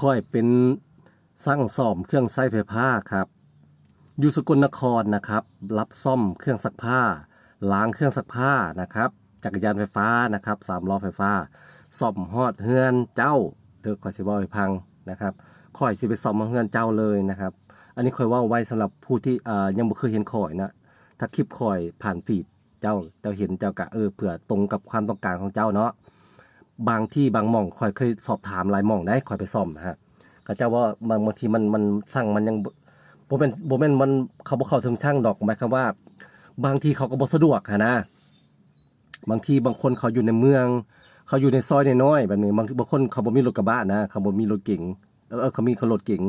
ค่อยเป็นสร้างซ่อมเครื่องใช้ไฟฟ้าครับ อยู่สกลนครนะครับ รับซ่อมเครื่องซักผ้า ล้างเครื่องซักผ้านะครับ จักรยานไฟฟ้านะครับสามล้อไฟฟ้าซ่อมฮอดเฮือนเจ้าเด้อข่อยสิบ่ให้พังนะครับข่อยสิไปซ่อมเฮือนเจ้าเลยนะครับ อันนี้ข่อยว่าไว้สำหรับผู้ที่ยังบ่เคยเห็นข่อยนะถ้าคลิปข่อยผ่านฟีดเจ้าเจ้าเห็นเจ้ากะเออเผื่อตรงกับความต้องการของเจ้าเนาะ บางที่บางหม่องข่อยเคยสอบถามหลายหม่องได้ข่อยไปซ่อมนะฮะก็เจ้าว่าบางบางทีมันมันสั่งมันยังบ่บ่แม่นบ่แม่นมันเขาบ่เขาถึงช่างดอกหมายความว่า บางทีเขาก็บ่สะดวกหันะ บางทีบางคนเขาอยู่ในเมือง เขาอยู่ในซอยน้อยๆแบบนี้บางบางคนเขาบ่มีรถกระบะนะเขาบ่มีรถเก๋งเออเออเขามีเขารถเก๋ง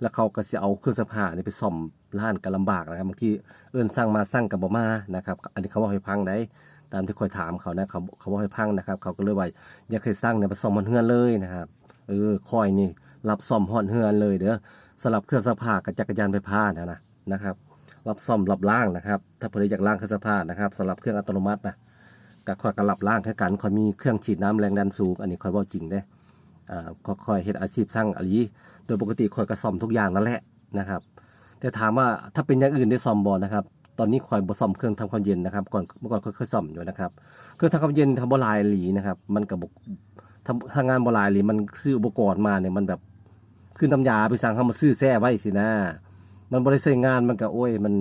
แล้วเขาก็สิเอาเครื่องซักผ้านี่ไปซ่อมร้านก็ลำบากนะครับบางทีเอิ้นสั่งมาสั่งก็บ่มานะครับ อันนี้เขาว่าให้พังได้ ตามที่คอยถามเขานะเขาเขาบอกให้พังนะครับ เขาก็เลยว่าอย่าเคยสร้างเนี่ยไปซ่อมฮอนเฮือนเลยนะครับเออคอยนี่รับซ่อมฮอนเฮือนเลยเด้อสลับเครื่องซักผ้ากับจักรยานไฟฟ้านะนะนะครับ รับซ่อมรับล่างนะครับ ถ้าเพื่ออยากล่างเครื่องซักผ้านะครับสำหรับเครื่องอัตโนมัตินะก็คอยกระลับล่างแค่กันคอยมีเครื่องฉีดน้ำแรงดันสูง อันนี้คอยบอกจริงเด้อ่าคอยคอยเฮ็ดอาชีพสร้างอลีโดยปกติคอยกระซ่อมทุกอย่างนั่นแหละนะครับแต่ถามว่าถ้าเป็นอย่างอื่นได้ซ่อมบ่นะครับ ตอนนี้คอยบ่ซ่อมเครื่องทำความเย็นนะครับก่อนเมื่อก่อนเคยซ่อมอยู่นะครับเครื่องทำความเย็นทำบ่ลายหลีนะครับ มันกับบทำทางงานบ่ลายหลีมันซื้ออุปกรณ์มาเนี่ยมันแบบขึ้นน้ำยาไปสั่งเขามาซื้อแซ่ไว้สินะมันบ่ได้ใช้งานมันก็โอ้ยมัน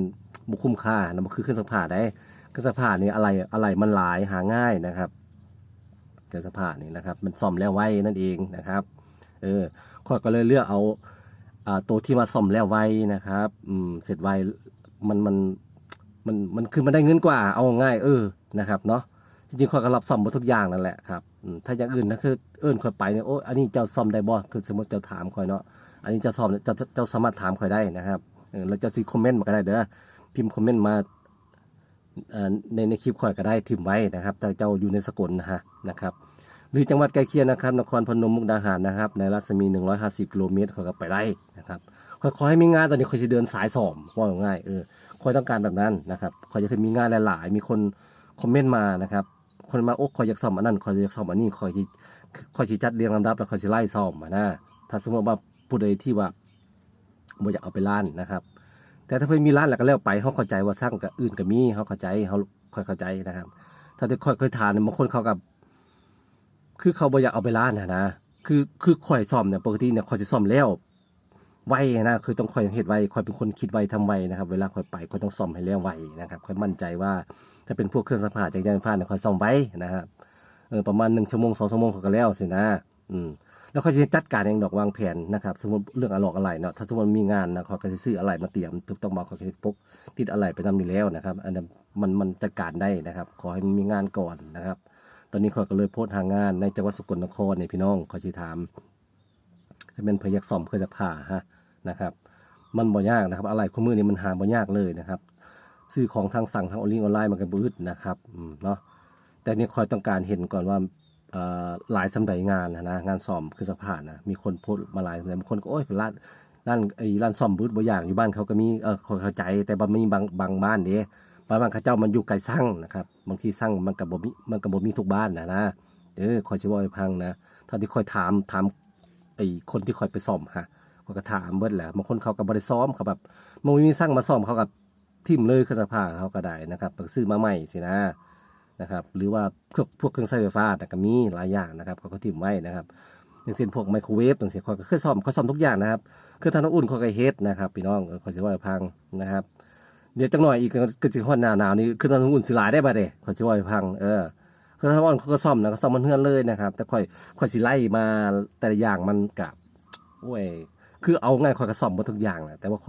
บ่คุ้มค่านะมันคือเครื่องซักผ้าได้เครื่องซักผ้านี่อะไรอะไรมันหลายหาง่ายนะครับเครื่องซักผ้านี่นะครับ มันซ่อมแล้วไว้นั่นเองนะครับ เออข้อยก็เลยเลือกเอาอ่าตัวที่มาซ่อมแล้วไว้นะครับอืมเสร็จไวมันมัน มันมันคือมันได้เงินกว่าเอาง่ายเออนะครับเนาะจริงๆข้อยก็รับซ่อมหมดทุกอย่างนั่นแหละครับถ้าอย่างอื่นนะคือเอิ้นข้อยไปเนี่ยโอ้อันนี้เจ้าซ่อมได้บ่คือสมมติเจ้าถามข้อยเนาะอันนี้เจ้าซ่อมเจ้าเจ้าเจ้าสามารถถามข้อยได้นะครับเออแล้วเจ้าสิคอมเมนต์มาก็ได้เด้อพิมพ์คอมเมนต์มาในในคลิปข้อยก็ได้ทิมไว้นะครับถ้าเจ้าอยู่ในสกลนะฮะนะครับหรือจังหวัดใกล้เคียงนะครับนครพนมมุกดาหารนะครับในรัศมี 150 กิโลเมตรขอยก็ไปได้นะครับ ข้อยขอให้มีงานตอนนี้ข้อยสิเดินสายสอมว่าง่ายเออคอยต้องการแบบนั้นนะครับคอยจะเคยมีงานหลาย ๆ มีคนคอมเมนต์มานะครับ คนมาโอ้คอยอยากซ่อมอันนั้นคอยอยากซ่อมอันนี้คอยสิคอยสิจัดเรียงลำดับแล้วคอยสิไล่ซ่อมนะถ้าสมมติว่าผู้ใดที่ว่าบ่อยากเอาไปร้านนะครับ แต่ถ้าเพิ่นมีร้านแล้วก็แล้วไปเขาเข้าใจว่าสร้างกับอื่นก็มีเขาเข้าใจเขาค่อยเข้าใจนะครับ ถ้าที่ค่อยเคยทานบางคนเขากับ คือเขาบ่อยากเอาไปร้านนะนะคือคือข่อยซ่อมเนี่ยปกติเนี่ยข่อยสิซ่อมแล้ว ไวนะคือต้องคอยเฮ็ดไวคอยเป็นคนคิดไวทำไวนะครับเวลาคอยไปคอยต้องซ่อมให้แล้วไวนะครับคอยมั่นใจว่าถ้าเป็นพวกเครื่องซักผ้าจากยานฟ้าเนี่ยคอยซ่อมไว้นะครับเออประมาณ1ชั่วโมง2ชั่วโมงเขาก็แล้วสินะอืมแล้วเขาจะจัดการเองดอกวางแผนนะครับสมมติเรื่องอะลอกอะไรเนาะถ้าสมมติมีงานนะเขาก็จะซื้ออะไรมาเตรียมถูกต้องบอกเขาจะพกติดอะไรไปนำอยู่แล้วนะครับ อันนั้นมันมันจัดการได้นะครับ ขอให้มันมีงานก่อนนะครับ ตอนนี้เขาก็เลยโพสต์หางานในจังหวัดสกลนครเนี่ยพี่น้องเขาสิถามเป็นเพนอยากซ่อมเครื่องซักผ้าฮะ นะครับ มันบ่ยากนะครับ อะไรคู่มือนี่มันหาบ่ยากเลยนะครับ ซื้อของทางสั่งทางออนไลน์ออนไลน์มันก็บืดนะครับเนาะแต่นี่คอยต้องการเห็นก่อนว่าหลายสำใดงานนะนะงานซ่อมคือสภาพนะมีคนโพสมาหลายสำใดบางคนก็โอ้ยร้านร้านไอ้ร้านซ่อมบืดบ่อย่างอยู่บ้านเขาก็มีเออเข้าใจแต่บ่มีบางบางบ้านเด้บางบ้านเขาเจ้ามันอยู่ไกลสั่งนะครับบางทีสั่งมันก็บ่มีมันก็บ่มีทุกบ้านนะนะเออคอยสิว้าให้พังนะเท่าที่คอยถามถามไอ้คนที่คอยไปซ่อมฮะ เขาก็ถามเบิดแหละบางคนเขาก็บ่ได้ซ้อมเขาแบบมันมีสร้างมาซ้อมเขากับทิ่มเลยเครื่องซักผ้าเขาก็ได้นะครับต้องซื้อมาใหม่สินะนะครับ หรือว่าพวกพวกเครื่องใช้ไฟฟ้าแต่ก็มีหลายอย่างนะครับเขาก็ทิ่มไว้นะครับ อย่างเช่นพวกไมโครเวฟต่างๆเขาก็เคยซ่อมเขาซ่อมทุกอย่างนะครับเครื่องทำน้ำอุ่นเขาก็เฮ็ดนะครับพี่น้องเออเขาสิว่าพังนะครับ เดี๋ยวจังหน่อยอีกก็สิฮอดหน้าหนาวนี่เครื่องทำน้ำอุ่นสิหลายได้บ่เด้เขาสิว่าพังเออเครื่องทำน้ำอุ่นเขาก็ซ่อมนะก็ซ่อมมันเฮือนเลยนะครับ แต่ค่อยค่อยสิไล่มาแต่ละอย่างมันกับโอ้ย คือเอาง่ายคอยกระซ่อมหมดทุกอย่างแหละแต่ว่า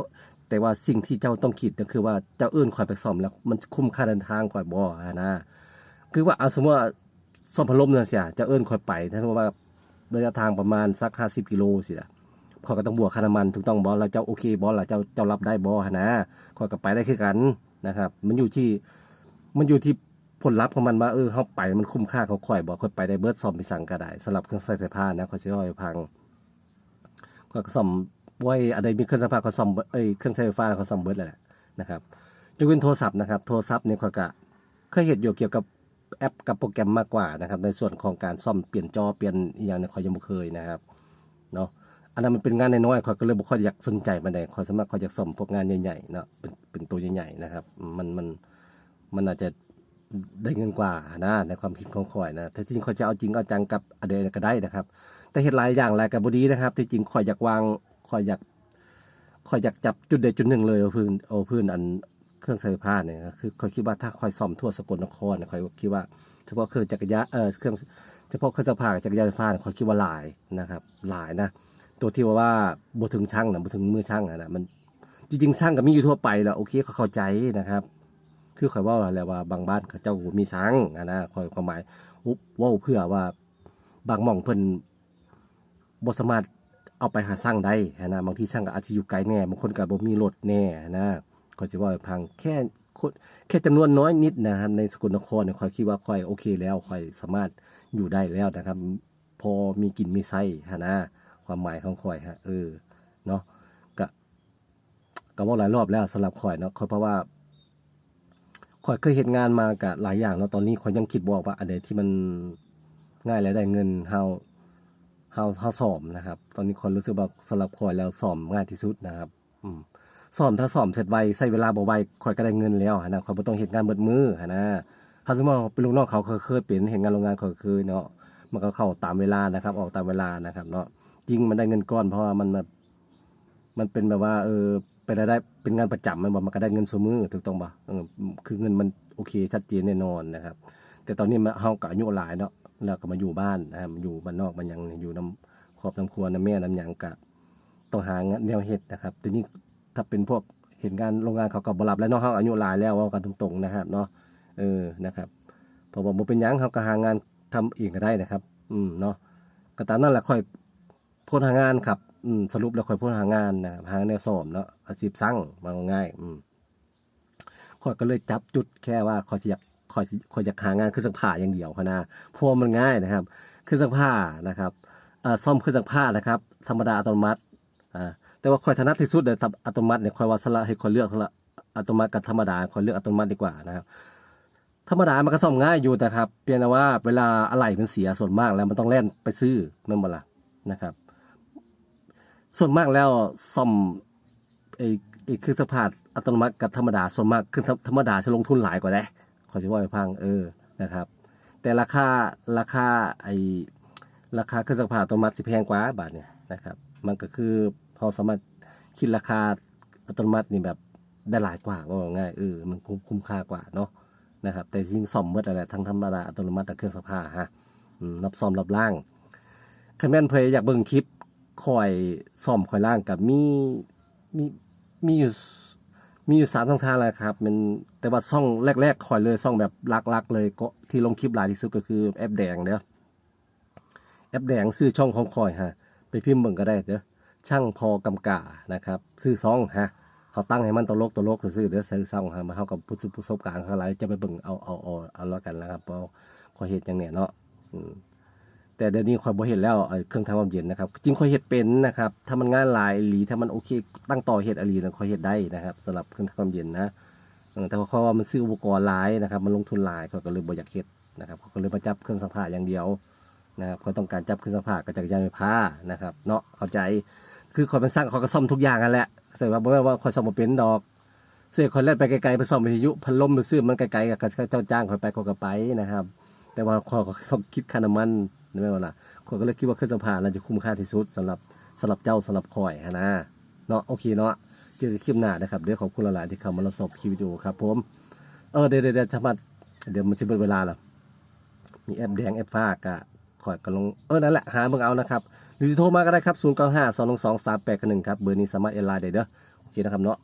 แต่ว่าสิ่งที่เจ้าต้องคิดก็คือว่าเจ้าเอื้นคอยไปซ่อมแล้ว มันคุ้มค่าเดินทางคอยบ่อะนะ คือว่าเอาสมมติว่าซ่อมพัดลมเนี่ยเสียเจ้าเอื้นคอยไปถ้าสมมติว่าระยะทางประมาณสัก50กิโลสิละคอยก็ต้องบวกค่าน้ำมันถูกต้องบ่แล้วเจ้าโอเคบ่ล่ะเจ้าเจ้ารับได้บ่อะนะคอยก็ไปได้คือกันนะครับ มันอยู่ที่มันอยู่ที่ผลลัพธ์ของมันว่าเออเฮาไปมันคุ้มค่าเขาคอยบ่คอยไปได้เบิร์ดซ่อมไปสั่งก็ได้สำหรับเครื่องใช้ไฟฟ้านะคอยสิเล่าให้ฟัง ก็ซ่อมไว้อะไรมีเครื่องซักผ้าก็ซ่อมเอ้ยเครื่องใช้ไฟฟ้าเขาซ่อมเบิดแหละนะครับยกเว้นโทรศัพท์นะครับโทรศัพท์เนี่ยเขาก็เคยเห็นอยู่เกี่ยวกับแอปกับโปรแกรมมากกว่านะครับในส่วนของการซ่อมเปลี่ยนจอเปลี่ยนอย่างเนี่ยยังบ่เคยนะครับเนาะอันนั้นมันเป็นงานน้อยๆข่อยก็เลยบ่ค่อยอยากสนใจปานใดข่อยสามารถข่อยอยากซ่อมพวกงานใหญ่ๆเนาะเป็นเป็นตัวใหญ่ๆนะครับมันมันมันอาจจะได้เงินกว่านะในความคิดของข่อยนะแต่จริงข่อยจะเอาจริงเอาจังกับอันใดก็ได้นะครับ แต่เฮ็ดหลายอย่างหลายก็บ่ดีนะครับ ที่จริงข่อยอยากวางข่อยอยากข่อยอยากจับจุดใดจุดหนึ่งเลยเอาพื้นเอาพื้นอันเครื่องใช้ไฟฟ้าเนี่ยคือข่อยคิดว่าถ้าข่อยซ่อมทั่วสกลนครเนี่ยข่อยคิดว่าเฉพาะเครื่องจักรยานเออเครื่องเฉพาะเครื่องซักผ้าจักรยานไฟฟ้าเนี่ยข่อยคิดว่าหลายนะครับ หลายนะ ตัวที่ว่าว่าบถึงช่างนะบถึงมือช่างอะนะมันจริงๆช่างก็มีอยู่ทั่วไปแหล้วโอเคเขาเข้าใจนะครับ คือข่อยว่าแล้วว่าบางบ้านเขาเจ้ามีช่างอะนะข่อยความหมายว้าเพื่อว่าบางหม่องเพิ่น บ่สามารถเอาไปหาช่างได้อะนะบางทีช่างก็อาจจะอยู่ไกลแน่บางคนก็บ่มีรถแน่นะข่อยสิว่าให้ฟังแค่แค่จำนวนน้อยนิดนะครับในสกลนครเนี่ยข่อยคิดว่าข่อยโอเคแล้วข่อยสามารถอยู่ได้แล้วนะครับ พอมีกินมีไส้ฮะนะความหมายของข่อยฮะเออเนาะก็ก็ว่าหลายรอบแล้วสำหรับข่อยเนาะข่อยเพราะว่าข่อยเคยเฮ็ดงานมากับหลายอย่างแล้วตอนนี้ข่อยยังคิดบออกว่าอันใดที่มันง่ายและได้เงินเฮา เฮาเฮาสอมนะครับ ตอนนี้ข่อยรู้สึกว่าสำหรับข่อยแล้วสอมง่ายที่สุดนะครับอืมสอมถ้าสอมเสร็จไวใช้เวลาบ่ไวข่อยก็ได้เงินแล้วนะข่อยบ่ต้องเฮ็ดงานเบิดมือหั้นะถ้าสมมติว่าเป็นลูกน้องเขาเคยเป็นเฮ็ดงานโรงงานข่อยเคยเนาะมันก็เข้าตามเวลานะครับ ออกตามเวลานะครับเนาะจริงมันได้เงินก้อนเพราะว่ามันมันเป็นแบบว่า เออเป็นรายได้เป็นงานประจำมันบอกมันก็ได้เงินสมือถูกต้องปะคือเงินมันโอเคชัดเจนแน่นอนนะครับ แต่ตอนนี้มันเฮาก็อายุหลายเนาะ แล้วก็มาอยู่บ้านนะครับอยู่บ้านนอกมันยังอยู่น้ำครอบน้ำครัวน้ำแม่น้ำหยังกะต้องหางแนวเฮ็ดนะครับแต่นี่ถ้าเป็นพวกเห็นงานโรงงานเขาก็บรับแล้วเนาะเฮาอายุหลายแล้วเว้ากันตรงๆนะครับเนาะเออนะครับพราะว่าบ่เป็นยังเฮาก็หางานทำเองก็ได้นะครับ อืมเนาะก็ตามนั้นแหละค่อยพ้นหางานครับอืมสรุปแล้วค่อยพ้นหางานนะหาแนวสอมเนาะอาชีพสร้างมาง่ายอืมข่อยก็เลยจับจุดแค่ว่าข่อยจะอยาก ข่อยข่อยอยากหางานเครื่องซักผ้าอย่างเดียวค่ะนะเพราะว่ามันง่ายนะครับเครื่องซักผ้านะครับซ่อมเครื่องซักผ้านะครับธรรมดาอัตโนมัติแต่ว่าข่อยถนัดที่สุดเลยทับอัตโนมัติเนี่ยข่อยว่าสละให้ข่อยเลือกสละอัตโนมัติกับธรรมดาข่อยเลือกอัตโนมัติดีกว่านะครับธรรมดามันก็ซ่อมง่ายอยู่แต่ครับเพียงแต่ว่าเวลาอะไหล่มันเสียส่วนมากแล้วมันต้องแล่นไปซื้อนั่นบ่ล่ะนะครับ ส่วนมากแล้วซ่อมไอ้ไอ้คือสภาพอัตโนมัติกับธรรมดาส่วนมากคือธรรมดาจะลงทุนหลายกว่าเด้ ขอสิว่าให้ฟังเออนะครับ แต่ราคาราคาไอราคาเครื่องซักผ้าอัตโนมัติสิแพงกว่าบาทเนี่ยนะครับ มันก็คือพอสามารถคิดราคาอัตโนมัตินี่แบบได้หลายกว่าว่าง่ายเออมันคุ้มค่ากว่าเนาะนะครับ แต่จริงซ่อมหมดอะไรทั้งธรรมดาอัตโนมัติกับเครื่องซักผ้าฮะรับซ่อมรับล่างคันแม่นเพิ่นอยากเบิ่งคลิปคอยซ่อมคอยล่างกับมีมีมีอยู่ มีอยู่สามช่องทางแหละครับมันแต่ว่าช่องแรกๆคอยเลยช่องแบบลักๆ เลยก็ที่ลงคลิปหลายที่สุดก็คือแอปแดงเด้อแอปแดงซื้อช่องของคอยฮะไปพิมพ์เบิ่งก็ได้เด้อช่างพอกำกานะครับซื้อซองฮะเขาตั้งให้มันตลกตลกซื่อเด้อซื้อซองฮะมาเฮากับผู้ประสบการณ์เขาหลายจะไปเบิ่งเอาเอาเอาเอาแล้วกันนะครับเพราะขอยเฮ็ดจังเนี่ยเนาะอืม แต่เดี๋ยวนี้คอยบ่เห็นแล้วเครื่องทำความเย็นนะครับ จริงคอยเฮ็ดเป็นนะครับ ถ้ามันง่ายหลายหลีถ้ามันโอเค ตั้งต่อเฮ็ดอีหลีนั้นคอยเฮ็ดได้นะครับสำหรับเครื่องทำความเย็นนะแต่ว่าเพราะว่ามันซื้ออุปกรณ์หลายนะครับ มันลงทุนหลายเขาก็เลยบ่อยากเฮ็ดนะครับเขาก็เลยมาจับเครื่องซักผ้าอย่างเดียวนะครับเขาต้องการจับเครื่องซักผ้ากับจักรยานไฟฟ้านะครับ เนาะเข้าใจคือคอยเป็นสร้างเขาก็ซ่อมทุกอย่างนั่นแหละใส่ว่าบ่แม่ว่าคอยซ่อมบ่เป็นดอกเสียคอยแล่นไปไกลๆไปซ่อมวิทยุพัดลมไปซื้อมันไกลๆกับเจ้าจ้างคอยไปเขาก็ไปนะครับ แต่ว่าคอยต้องคิดค่าน้ำมัน ไม่ว่าล่ะข้อยก็เลยคิดว่าเครื่องสัมภาระน่าจะคุ้มค่าที่สุดสำหรับสำหรับเจ้าสำหรับข่อยนะเนาะโอเคเนาะเจอกันคลิปหน้านะครับเดี๋ยวขอบคุณหลายๆที่เข้ามารับชมคลิปวิดีโอครับผมเออเดี๋ยวเดี๋ยวจะมาเดี๋ยวมันจะเบิดเวลาแล้วมีแอปแดงแอปฟ้ากะข่อยก็ลงเออนั่นแหละหาเบิ่งเอานะครับหรือจะโทรมาก็ได้ครับ 0 9 5 2 2 2 3 8 1ครับเบอร์นี้สามารถเอไลน์ได้เด้อโอเคนะครับเนาะ